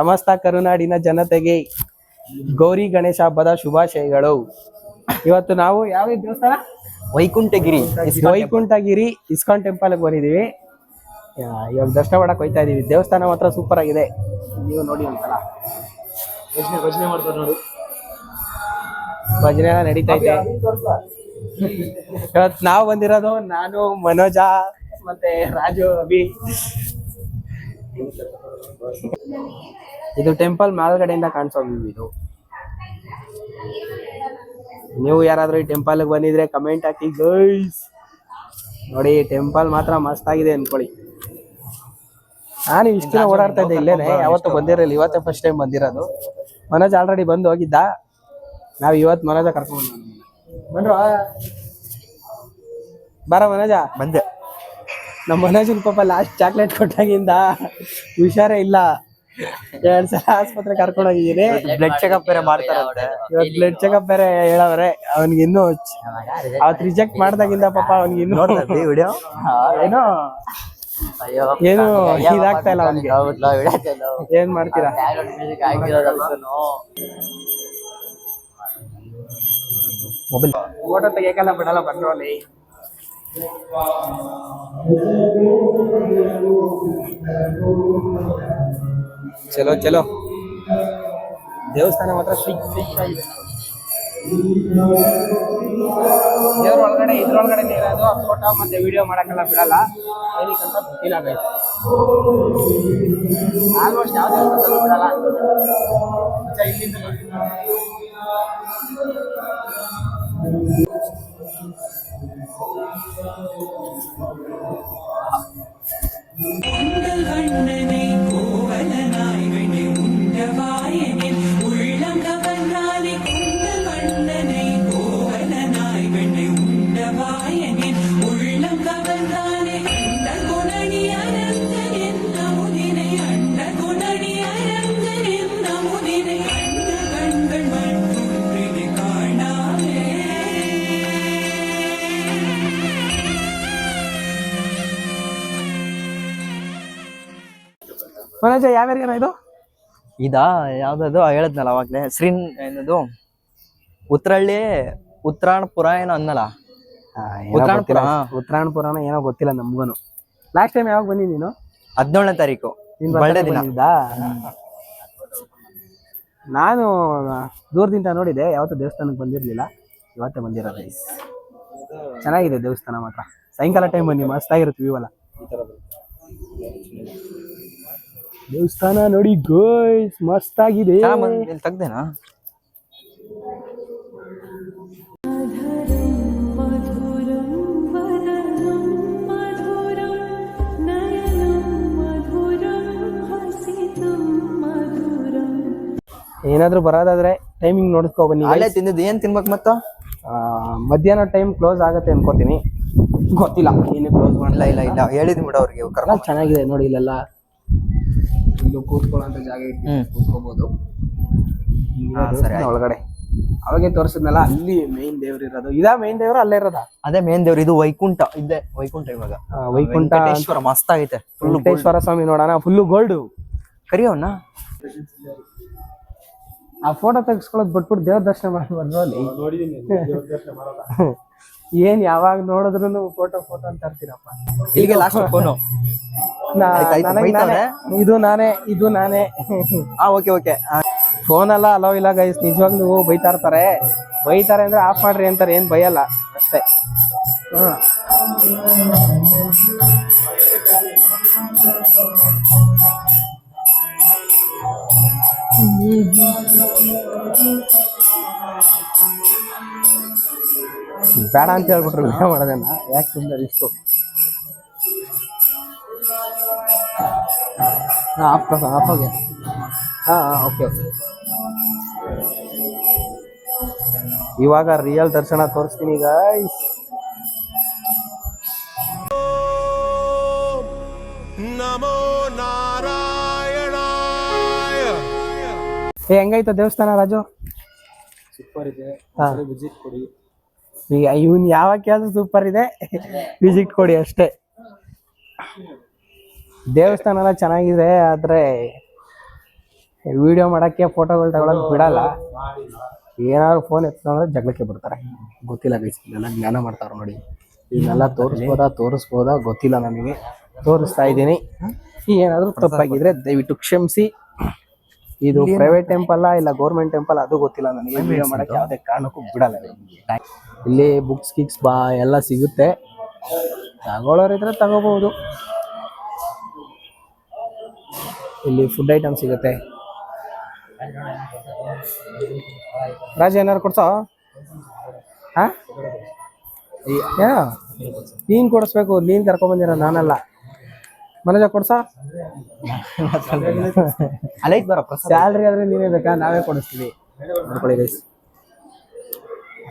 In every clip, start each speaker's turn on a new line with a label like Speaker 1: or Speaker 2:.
Speaker 1: ಸಮಸ್ತ ಕರುನಾಡಿನ ಜನತೆಗೆ ಗೌರಿ ಗಣೇಶ ಹಬ್ಬದ ಶುಭಾಶಯಗಳು. ಇವತ್ತು ನಾವು ಯಾವ ದೇವಸ್ಥಾನ?
Speaker 2: ವೈಕುಂಠಗಿರಿ
Speaker 1: ವೈಕುಂಠಗಿರಿ ಇಸ್ಕಾನ್ ಟೆಂಪಲ್ ಬಂದಿದೀವಿ ಇವಾಗ ದರ್ಶನ ಮಾಡಕ್ ಹೋಯ್ತಾ ಇದೀವಿ. ದೇವಸ್ಥಾನ ಮಾತ್ರ ಸೂಪರ್ ಆಗಿದೆ. ನೀವು ನೋಡಿ ಅಂತಲ್ಲ
Speaker 2: ಭಜನೆ ಭಜನೆ ಮಾಡ್ತಾರೆ ನೋಡಿ.
Speaker 1: ಭಜನೆ ಎಲ್ಲ ನಡೀತಾ ಇದೆ. ಇವತ್ತು ನಾವು ಬಂದಿರೋದು ನಾನು ಮನೋಜ ಮತ್ತೆ ರಾಜು ಅಭಿ. ಇದು ಟೆಂಪಲ್ ಮೇಲ್ಗಡೆಯಿಂದ ಕಾಣಿಸೋ ವ್ಯೂ ಇದು. ನೀವು ಯಾರಾದ್ರೂ ಈ ಟೆಂಪಲ್ ಬಂದಿದ್ರೆ ಕಮೆಂಟ್ ಹಾಕಿ ಗೈಸ್ ನೋಡಿ ಟೆಂಪಲ್ ಮಾತ್ರ ಮಸ್ತ್ ಆಗಿದೆ ಅನ್ಕೊಳ್ಳಿ. ನಾನು ಇಷ್ಟು ದಿನ ಓಡಾಡ್ತಾ ಇದ್ದೆ ಇಲ್ಲೇನೆ ಯಾವತ್ತು ಬಂದಿರಲಿಲ್ಲ. ಇವತ್ತೇ ಫಸ್ಟ್ ಟೈಮ್ ಬಂದಿರೋದು. ಮನೋಜ್ ಆಲ್ರೆಡಿ ಬಂದು ಹೋಗಿದ್ದ. ನಾವ್ ಇವತ್ತು ಮನೋಜ ಕರ್ಕೊಂಡು ಬಂದ್ರು? ಬರ ಮನೋಜ.
Speaker 2: ಬಂದೆ.
Speaker 1: ನಮ್ಮ ಮನೋಜನ್ ಪಾಪ ಲಾಸ್ಟ್ ಚಾಕ್ಲೇಟ್ ಕೊಟ್ಟಾಗಿಂದ ಹುಷಾರೇ ಇಲ್ಲ. ಎರಡ್ ಸಲ ಆಸ್ಪತ್ರೆ ಕರ್ಕೊಂಡು ಹೋಗಿದ್ದೀನಿ
Speaker 2: ಬ್ಲಡ್ ಚೆಕಪ್ ಬೇರೆ ಮಾಡ್ತಾರಂತೆ.
Speaker 1: ಇವತ್ತು ಬ್ಲಡ್ ಚೆಕಪ್ ಬೇರೆ ಹೇಳವ್ರೆ. ಅವನಿಗೆ ಇನ್ನೂ ಅವತ್ ರಿಜೆಕ್ಟ್ ಮಾಡ್ದಾಗಿಂದ ಪಾಪ ಅವನಿಗೆ ಇನ್ನೂ
Speaker 2: ವಿಡಿಯೋ
Speaker 1: ಏನೋ ಏನು ಇದಾಗ್ತಾ ಇಲ್ಲ ಅವನಿಗೆ. ಏನ್ ಮಾಡ್ತೀರಾ?
Speaker 2: ಮೊಬೈಲ್
Speaker 1: ಫೋಟೋ ತೆಗಿಯಕಲ್ಲ ಬಿಡಲ್ಲ ಬಂದ್ರು ಅಲ್ಲಿ ಚಲೋ ಚಲೋ. ದೇವಸ್ಥಾನ ಮಾತ್ರ ಸ್ವಿಚ್ ಆಗಿದೆ. ದೇವ್ರ ಒಳಗಡೆ, ಇದ್ರೊಳಗಡೆ ಇರೋದು ಫೋಟೋ ಮತ್ತೆ ವಿಡಿಯೋ ಮಾಡಕ್ಕೆಲ್ಲ ಬಿಡಲ್ಲ. ಏನಕ್ಕಂತ ಗೊತ್ತಿಲ್ಲ ಆಲ್ಮೋಸ್ಟ್ ಯಾವ ದೇವಸ್ಥಾನದಲ್ಲೂ ಬಿಡಲ್ಲ. ಇಲ್ಲಿಂದ ಮನೋಜ ಯಾವ ಏರಿಯಾನ ಇದು?
Speaker 2: ಇದಾ ಯಾವ್ದದು? ಹೇಳದ್ನಲ್ಲ ಅವಾಗ್ಲೇ. ಶ್ರೀನ್ ಏನದು? ಉತ್ತರಳ್ಳಿ ಉತ್ತರಾಣಪುರ ಏನೋ ಅನ್ನಲ್ಲ ಉತ್ತರಾಣಪುರ ಹಾ.
Speaker 1: ಏನೋ ಗೊತ್ತಿಲ್ಲ ನಮ್ಗೂನು. ಲಾಸ್ಟ್ ಟೈಮ್ ಯಾವಾಗ ಬಂದಿ ನೀನು?
Speaker 2: ಹದಿನೇಳನೇ ತಾರೀಕು.
Speaker 1: ಬರ್ಡೇ
Speaker 2: ದಿನ?
Speaker 1: ನಾನು ದೂರದಿಂದ ನೋಡಿದೆ. ಯಾವತ್ತೂ ದೇವಸ್ಥಾನಕ್ಕೆ ಬಂದಿರ್ಲಿಲ್ಲ. ಇವತ್ತೇ ಬಂದಿರೋದು. ಚೆನ್ನಾಗಿದೆ ದೇವಸ್ಥಾನ ಮಾತ್ರ. ಸಾಯಂಕಾಲ ಟೈಮ್ ಬನ್ನಿ ಮಸ್ತಾಗಿರುತ್ತೆ ವ್ಯೂ ಎಲ್ಲ. ದೇವಸ್ಥಾನ ನೋಡಿ ಗೋಯ್ಸ್ ಮಸ್ತ್ ಆಗಿದೆ
Speaker 2: ತೆಗ್ದೇನಾ?
Speaker 1: ಏನಾದ್ರೂ ಬರೋದಾದ್ರೆ ಟೈಮಿಂಗ್ ನೋಡಿಸ್ಕೊ ಬನ್ನಿ
Speaker 2: ಅಲ್ಲೇ ತಿಂದಿದ್ದು ಏನ್ ತಿನ್ಬೇಕು ಮತ್ತ?
Speaker 1: ಮಧ್ಯಾಹ್ನ ಟೈಮ್ ಕ್ಲೋಸ್ ಆಗುತ್ತೆ ಅನ್ಕೋತೀನಿ. ಗೊತ್ತಿಲ್ಲ. ಏನು ಕ್ಲೋಸ್ ಮಾಡಲ್ಲ
Speaker 2: ಇಲ್ಲ ಇಲ್ಲ. ಹೇಳಿದ್ ಬಿಡ ಅವ್ರಿಗೆ
Speaker 1: ಚೆನ್ನಾಗಿದೆ ನೋಡಿ ಇಲ್ಲೆಲ್ಲ. ಇಲ್ಲೂ ಕೂತ್ಕೊಳ್ಳೋಂಥ ಜಾಗ
Speaker 2: ಹ್ಮ್.
Speaker 1: ಕೂತ್ಕೋಬಹುದು
Speaker 2: ಹಾ, ಸರಿ ಆಯ್ತು.
Speaker 1: ಒಳಗಡೆ. ಅವಾಗೆ ತೋರಿಸಿದ್ನಲ್ಲ ಅಲ್ಲಿ ಮೇನ್ ದೇವ್ರು ಇರೋದು. ಇದಾ ಮೇನ್ ದೇವ್ರು ಅಲ್ಲೇ ಇರೋದ?
Speaker 2: ಅದೇ ಮೇನ್ ದೇವ್ರು ಇದು ವೈಕುಂಠ ಇದೆ ವೈಕುಂಠ ಇವಾಗ.
Speaker 1: ವೈಕುಂಠ
Speaker 2: ವೆಂಕಟೇಶ್ವರ ಮಸ್ತ್ ಆಗೈತೆ ಫುಲ್
Speaker 1: ವೆಂಕಟೇಶ್ವರ ಸ್ವಾಮಿ ನೋಡೋಣ ಫುಲ್ಲು ಗೋಲ್ಡ್
Speaker 2: ಕರಿಯೋಣ?
Speaker 1: ಆ ಫೋಟೋ ತೆಗಿಸ್ಕೊಳ್ಳೋದು ಬಿಟ್ಬಿಟ್ಟು ದೇವ್ರ ದರ್ಶನ ಮಾಡಿ ಅಲ್ಲಿ? ಏನ್ ಯಾವಾಗ ನೋಡಿದ್ರು ಫೋಟೋ ಫೋಟೋ ಅಂತ ಇರ್ತೀರಪ್ಪ
Speaker 2: ಇಲ್ಲಿಗೆ ಲಾಸ್ಟ್ ಫೋನು
Speaker 1: ಇದು ನಾನೇ ಇದು ನಾನೇ.
Speaker 2: ಆ ಓಕೆ ಓಕೆ.
Speaker 1: ಫೋನ್ ಎಲ್ಲ ಅಲೋ ಇಲ್ಲ ಗೈಸ್ ನಿಜವಾಗ್ಲೂ ಬೈತಾ ಇರ್ತಾರೆ. ಬೈತಾರೆ ಅಂದ್ರೆ ಆಫ್ ಮಾಡ್ರಿ ಅಂತಾರೆ ಏನ್ ಬೈಯಲ್ಲ. ಅಷ್ಟೇ. ಬೇಡ ಅಂತ ಹೇಳ್ಬಿಟ್ರು ಮಾಡೋದೇನಾ ಯಾಕೆ ಯಾಕೆ ಸುಮ್ಮನೆ ಇಷ್ಟು आपका आप हो ಹೋಗಿ. हाँ हाँ ಓಕೆ ಓಕೆ. ಇವಾಗ ರಿಯಲ್ ದರ್ಶನ ತೋರಿಸ್ತೀನಿ ಗಾಯ್ಸ್
Speaker 3: ನಮೋ ನಾರಾಯಣಾಯ.
Speaker 1: ಏ ಹೆಂಗಾಯ್ತು ದೇವಸ್ಥಾನ ರಾಜು?
Speaker 4: ಸೂಪರ್ ಇದೆ. ವಿಸಿಟ್ ಕೊಡಿ.
Speaker 1: ಈಗ ಇವನ್ ಯಾವಾಗ ಕೇಳಿದ್ರು ಸೂಪರ್ ಇದೆ. ವಿಸಿಟ್ ಕೊಡಿ ಅಷ್ಟೇ. ದೇವಸ್ಥಾನ ಎಲ್ಲ ಚೆನ್ನಾಗಿದೆ ಆದ್ರೆ ವಿಡಿಯೋ ಮಾಡಕ್ಕೆ ಫೋಟೋಗಳು ತಗೊಳಕ್ ಬಿಡಲ್ಲ. ಏನಾದ್ರು ಫೋನ್ ಎತ್ತಂದ್ರೆ ಜಗಳಕ್ಕೆ ಬರ್ತಾರೆ ಗೊತ್ತಿಲ್ಲ ಗೈಸ್ ಇದೆಲ್ಲ ಜ್ಞಾನ ಮಾಡ್ತಾರ ನೋಡಿ. ಇದನ್ನೆಲ್ಲ ತೋರಿಸ್ಬೋದಾ ತೋರಿಸ್ಬೋದಾ ಗೊತ್ತಿಲ್ಲ ನನಗೆ ತೋರಿಸ್ತಾ ಇದ್ದೀನಿ. ಏನಾದ್ರು ತಪ್ಪಾಗಿದ್ರೆ ದಯವಿಟ್ಟು ಕ್ಷಮಿಸಿ. ಇದು ಪ್ರೈವೇಟ್ ಟೆಂಪಲ್ ಇಲ್ಲ ಗೌರ್ಮೆಂಟ್ ಟೆಂಪಲ್ ಅದು ಗೊತ್ತಿಲ್ಲ ನನಗೆ ವಿಡಿಯೋ ಮಾಡಕ್ಕೆ ಯಾವುದೇ ಕಾರಣಕ್ಕೂ ಬಿಡಲ್ಲ. ಇಲ್ಲಿ ಬುಕ್ಸ್ ಕಿಕ್ಸ್ ಬಾ ಎಲ್ಲ ಸಿಗುತ್ತೆ. ತಗೊಳ್ಳೋರಿದ್ರೆ ತಗೋಬಹುದು. ಇಲ್ಲಿ ಫುಡ್ ಐಟಮ್ ಸಿಗುತ್ತೆ. ರಾಜ ಏನಾರು ಕೊಡ್ಸೋ? ಹಾ? ನೀನ್ ಕೊಡಿಸ್ಬೇಕು, ನೀನ್ ಕರ್ಕೊಂಡ್ ಬಂದಿರೋ ನಾನಲ್ಲ. ಮನೋಜ, ಕೊಡ್ಸ?
Speaker 2: ಅಲ್ಲೈತ್ ಬರೋ
Speaker 1: ಸ್ಯಾಲ್ರಿ ಆದ್ರೆ ನೀವೇ ಬೇಕಾ? ನಾವೇ ಕೊಡಿಸ್ತೀವಿ. ನೋಡ್ಕೊಳ್ಳಿ ಗೈಸ್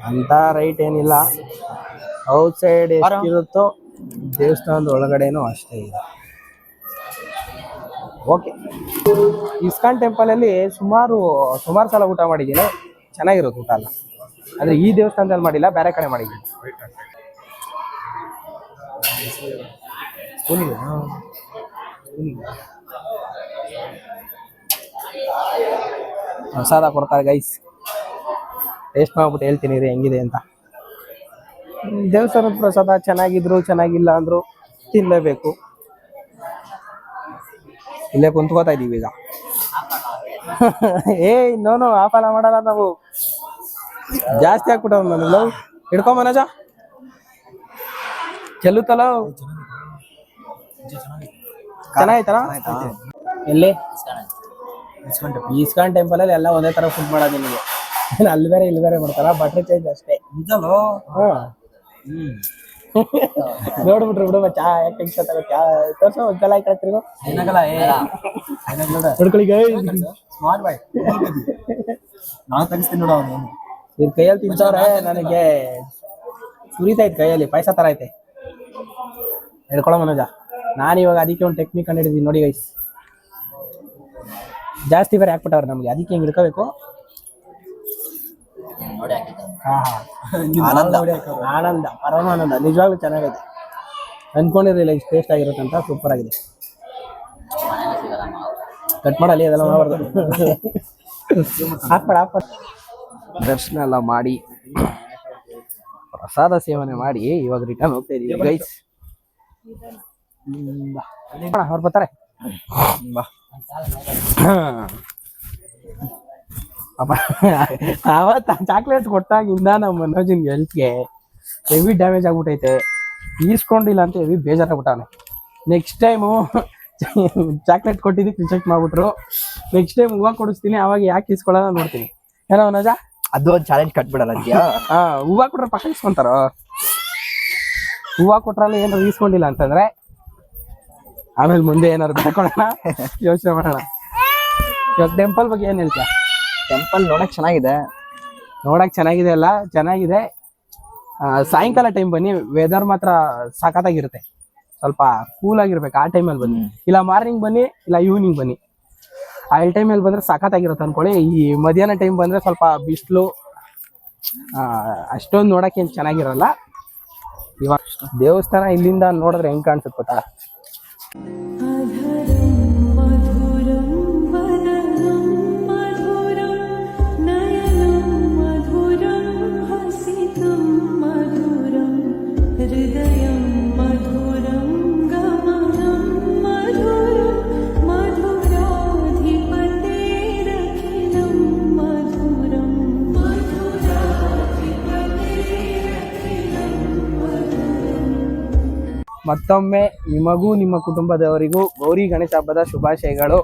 Speaker 1: ಅಂತ ರೈಟ್ ಏನಿಲ್ಲ. ಔಟ್ ಸೈಡ್ ಇರುತ್ತೋ ದೇವಸ್ಥಾನದ ಒಳಗಡೆನೂ ಅಷ್ಟೇ ಇದೆ. ಓಕೆ. ಇಸ್ಕಾನ್ ಟೆಂಪಲ್ ಅಲ್ಲಿ ಸುಮಾರು ಸುಮಾರು ಸಲ ಊಟ ಮಾಡಿದ್ದೀನಿ. ಚೆನ್ನಾಗಿರೋದು ಊಟ ಎಲ್ಲ ಅಂದ್ರೆ ಈ ದೇವಸ್ಥಾನದಲ್ಲಿ ಮಾಡಿಲ್ಲ, ಬೇರೆ ಕಡೆ ಮಾಡಿದ್ದೀನಿ. ಪ್ರಸಾದ ಕೊಡ್ತಾರೆ ಗೈಸ್ ಟೇಸ್ಟ್ ಮಾಡ್ಬಿಟ್ಟು ಹೇಳ್ತೀನಿ ರೀ ಹೆಂಗಿದೆ ಅಂತ. ದೇವಸ್ಥಾನದ ಪ್ರಸಾದ ಚೆನ್ನಾಗಿದ್ರು, ಚೆನ್ನಾಗಿಲ್ಲ ಅಂದ್ರು ತಿನ್ಲೇಬೇಕು ಇಲ್ಲೇ ಕುಂತ್ಕೋತಾ ಇದೀವಿ ಈಗ. ಏ ನೋನು ಆಫಲ ಮಾಡಲ್ಲ ನಾವು. ಜಾಸ್ತಿ ಹಾಕ್ಬಿಟ್ಟವ್ ನಾನು ಲವ್ ಹಿಡ್ಕೊ ಮನೋಜ. ಚೆಲ್ಲುತ್ತಲ್ಲ ಚೆನ್ನಾಗಿತ್ತಲ್ಲ? ಎಲ್ಲಿ? ಇಸ್ಕಾನ್ ಟೆಂಪಲ್ ಅಲ್ಲಿ ಎಲ್ಲ ಒಂದೇ ತರ ಫುಡ್ ಮಾಡೋದು ನಿಮಗೆ. ಅಲ್ಲಿ ಬೇರೆ ಇಲ್ಲಿ ಬೇರೆ ಮಾಡ್ತಾರ? ಬಟ್ರ್ ಚೇಂಜ್ ಅಷ್ಟೇ. ಹಾ. ನೋಡ್ಬಿಟ್ರು ಬಿಡು ಮಚ್ಚ ಯಾಕೆ ಟೆನ್ಷನ್ ತಗೋತ್ಯಾ ತೋರ್ಸೋ ಒಂದ್ಸಲ ಈ ಕಡೆ ತಿರ್ಗು ನೋಡ್ಕೊಳ್ಳಿ
Speaker 2: ಸ್ಮಾರ್ಟ್ ಬಾಯ್ ನಾನು ತೆಗಿಸ್ತೀನಿ ನೋಡು ಅವನು.
Speaker 1: ಇವ್ರ ಕೈಯಲ್ಲಿ ತಿಂತವ್ರೆ ನನಗೆ ಸುರಿತೈತೆ ಕೈಯಲ್ಲಿ ಪಾಯಸ ತರ ಐತೆ. ಹಿಡ್ಕೊಳ್ಳೋ ಮನೋಜ. ನಾನು ಇವಾಗ ಅದಕ್ಕೆ ಒಂದು ಟೆಕ್ನಿಕ್ ಕಂಡು ಹಿಡಿದೀನಿ ನೋಡಿ ಗೈಸ್ ಜಾಸ್ತಿ ಬೇರೆ ಹಾಕ್ಬಿಟ್ಟವ್ರೆ ನಮಗೆ. ಅದಕ್ಕೆ ಹಿಂಗೆ ಹಿಡ್ಕೋಬೇಕು. ಹಾ
Speaker 2: ಆನಂದ.
Speaker 1: ಆನಂದ ಪರಮಾನಂದ. ನಿಜವಾಗ್ಲೂ ಚೆನ್ನಾಗೈತೆ. ಅನ್ಕೊಂಡಿರಲಿಲ್ಲ ಇಷ್ಟು ಟೇಸ್ಟ್ ಆಗಿರುತ್ತೆ ಅಂತ ಸೂಪರ್ ಆಗಿದೆ. ಕಟ್ ಮಾಡಲಿ ಅದೆಲ್ಲ ಮಾಡಬಾರ್ದು. ಹಾಕ್ಬೇಡ ಹಾಕ್ಬೇಡ. ದರ್ಶನ ಎಲ್ಲ ಮಾಡಿ ಪ್ರಸಾದ ಸೇವನೆ ಮಾಡಿ ಇವಾಗ ರಿಟರ್ನ್ ಹೋಗ್ತಾ ಇದೀವಿ ಗೈಸ್ ಅವ್ರು ಬರ್ತಾರೆ.
Speaker 2: ಬಾ.
Speaker 1: ಪಾಪ ಅವತ್ತ ಚಾಕ್ಲೇಟ್ಸ್ ಕೊಟ್ಟಾಗಿಂದ ನಮ್ಮ ಮನೋಜಿನ್ ಹೆಲ್ತ್ಗೆ ಹೆವಿ ಡ್ಯಾಮೇಜ್ ಆಗ್ಬಿಟ್ಟೈತೆ. ಈಸ್ಕೊಂಡಿಲ್ಲ ಅಂತ ಹೆವಿ ಬೇಜಾರಾಗ್ಬಿಟ್ಟಾನೆ. ನೆಕ್ಸ್ಟ್ ಟೈಮು ಚಾಕ್ಲೇಟ್ ಕೊಟ್ಟಿದ್ದಕ್ಕೆ ರಿಜೆಕ್ಟ್ ಮಾಡ್ಬಿಟ್ರು. ನೆಕ್ಸ್ಟ್ ಟೈಮ್ ಹೂವು ಕೊಡಿಸ್ತೀನಿ ಅವಾಗ ಯಾಕೆ ಇಸ್ಕೊಳ್ಳೋಣ ನೋಡ್ತೀನಿ. ಏನೋ ಮನೋಜ?
Speaker 2: ಅದು ಒಂದು ಚಾಲೆಂಜ್ ಕಟ್ಬಿಡಲ್ಲ ಅಂತೀಯಾ?
Speaker 1: ಹಾ ಹೂವು ಕೊಟ್ರೆ ಪಕ್ಕ ಇಸ್ಕೊಂತಾರೋ ಹೂವು ಕೊಟ್ರಲ್ಲ ಏನಾರು ಈಸ್ಕೊಂಡಿಲ್ಲ ಅಂತಂದ್ರೆ ಆಮೇಲೆ ಮುಂದೆ ಏನಾದ್ರು ಬೆಳ್ಕೊಳ್ಳೋಣ ಯೋಚನೆ ಮಾಡೋಣ. ಇವಾಗ ಟೆಂಪಲ್ ಬಗ್ಗೆ ಏನು ಹೇಳ್ತೀಯ?
Speaker 2: ಟೆಂಪಲ್ ನೋಡಕ್ ಚೆನ್ನಾಗಿದೆ.
Speaker 1: ನೋಡಕ್ ಚೆನ್ನಾಗಿದೆ ಅಲ್ಲ? ಚೆನ್ನಾಗಿದೆ. ಆ, ಸಾಯಂಕಾಲ ಟೈಮ್ ಬನ್ನಿ. ವೆದರ್ ಮಾತ್ರ ಸಖತ್ತಾಗಿರುತ್ತೆ. ಸ್ವಲ್ಪ ಕೂಲ್ ಆಗಿರ್ಬೇಕು ಆ ಟೈಮಲ್ಲಿ ಬನ್ನಿ. ಇಲ್ಲ ಮಾರ್ನಿಂಗ್ ಬನ್ನಿ ಇಲ್ಲ ಈವ್ನಿಂಗ್ ಬನ್ನಿ. ಆ ಟೈಮಲ್ಲಿ ಬಂದ್ರೆ ಸಖತ್ತಾಗಿರುತ್ತೆ ಅನ್ಕೊಳ್ಳಿ. ಈ ಮಧ್ಯಾಹ್ನ ಟೈಮ್ ಬಂದ್ರೆ ಸ್ವಲ್ಪ ಬಿಸಿಲು ಅಷ್ಟೊಂದು ನೋಡಕ್ಕೆ ಏನ್ ಚೆನ್ನಾಗಿರಲ್ಲ. ಇವಾಗ ದೇವಸ್ಥಾನ ಇಲ್ಲಿಂದ ನೋಡಿದ್ರೆ ಹೆಂಗ್ ಕಾಣಿಸುತ್ತೆ ಗೊತ್ತಾ? ಮತ್ತೊಮ್ಮೆ ನಿಮಗೂ ನಿಮ್ಮ ಕುಟುಂಬದವರಿಗೂ ಗೌರಿ ಗಣೇಶ ಹಬ್ಬದ ಶುಭಾಶಯಗಳು.